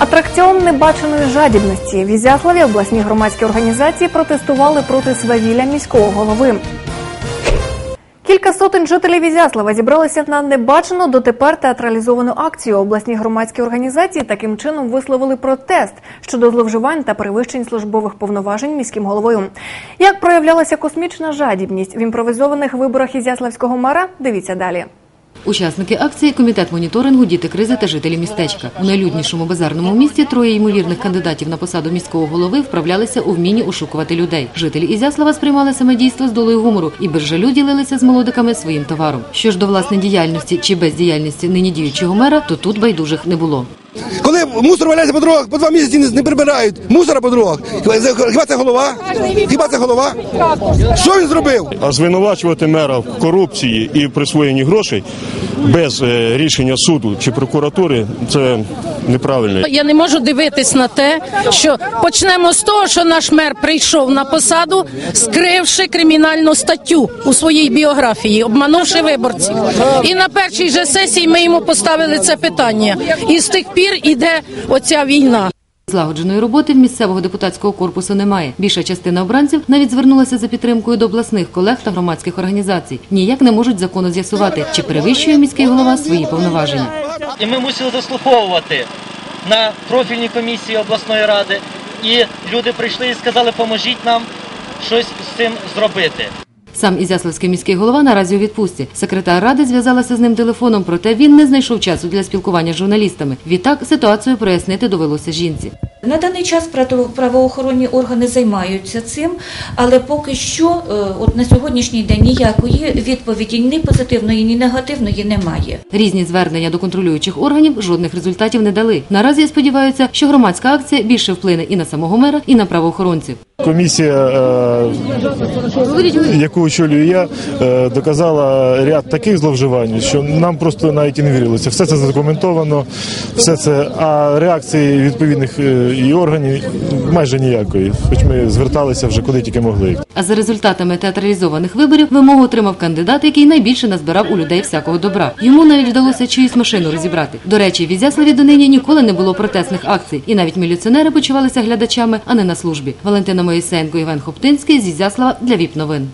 Атракціон небаченої жадібності в Ізяславі обласні громадські організації протестували проти свавілля міського голови. Кілька сотень жителів Ізяслава зібралися на небачену дотепер театралізовану акцію. Обласні громадські організації таким чином висловили протест щодо зловживань та перевищень службових повноважень міським головою. Як проявлялася космічна жадібність в імпровізованих виборах Ізяславського мера? Дивіться далі. Учасники акції комітет моніторингу Діти кризи та жителі містечка. У найлюднішому базарному місті троє ймовірних кандидатів на посаду міського голови вправлялися у вмінні ошукувати людей. Жителі Ізяслава сприймали саме дійство з долею гумору і без жалю ділилися з молодиками своїм товаром. Що ж до власної діяльності чи бездіяльності нині діючого мера, то тут байдужих не було. Коли мусор валяється по дорогах, по два місяці не, прибирають мусора по дорогах. Хіба- Хіба це голова? Хіба це голова? Що він зробив? А звинувачувати мера в корупції і присвоєнні грошей без е, рішення суду чи прокуратури це неправильно. Я не можу дивитись на те, що почнемо з того, що наш мер прийшов на посаду, скривши кримінальну статтю у своїй біографії, обманувши виборців. І на першій же сесії ми йому поставили це питання. І з тих пір іде оця війна. Злагодженої роботи в місцевого депутатського корпусу немає. Більша частина обранців навіть звернулася за підтримкою до обласних колег та громадських організацій. Ніяк не можуть законно з'ясувати, чи перевищує міський голова свої повноваження. І ми мусили заслуховувати на профільній комісії обласної ради. І люди прийшли і сказали, поможіть нам щось з цим зробити. Сам Ізяславський міський голова наразі у відпустці. Секретар ради зв'язалася з ним телефоном, проте він не знайшов часу для спілкування з журналістами. Відтак ситуацію прояснити довелося жінці. На даний час право- правоохоронні органи займаються цим, але поки що, е, от на сьогоднішній день ніякої відповіді ні позитивної, ні негативної немає. Різні звернення до контролюючих органів жодних результатів не дали. Наразі сподіваються, що громадська акція більше вплине і на самого мера, і на правоохоронців. Комісія, е, яку очолюю я, е, доказала ряд таких зловживань, що нам просто навіть і не вірилося. Все це задокументовано, все це, а реакції відповідних е, і органів майже ніякої. Хоч ми зверталися вже куди тільки могли. А за результатами театралізованих виборів вимогу отримав кандидат, який найбільше назбирав у людей всякого добра. Йому навіть вдалося чиюсь машину розібрати. До речі, в Ізяславі донині ніколи не було протестних акцій, і навіть міліціонери почувалися глядачами, а не на службі. Валентина Моїсенко, Іван Хоптинський зізяслава Ізяслава для ВІП новин.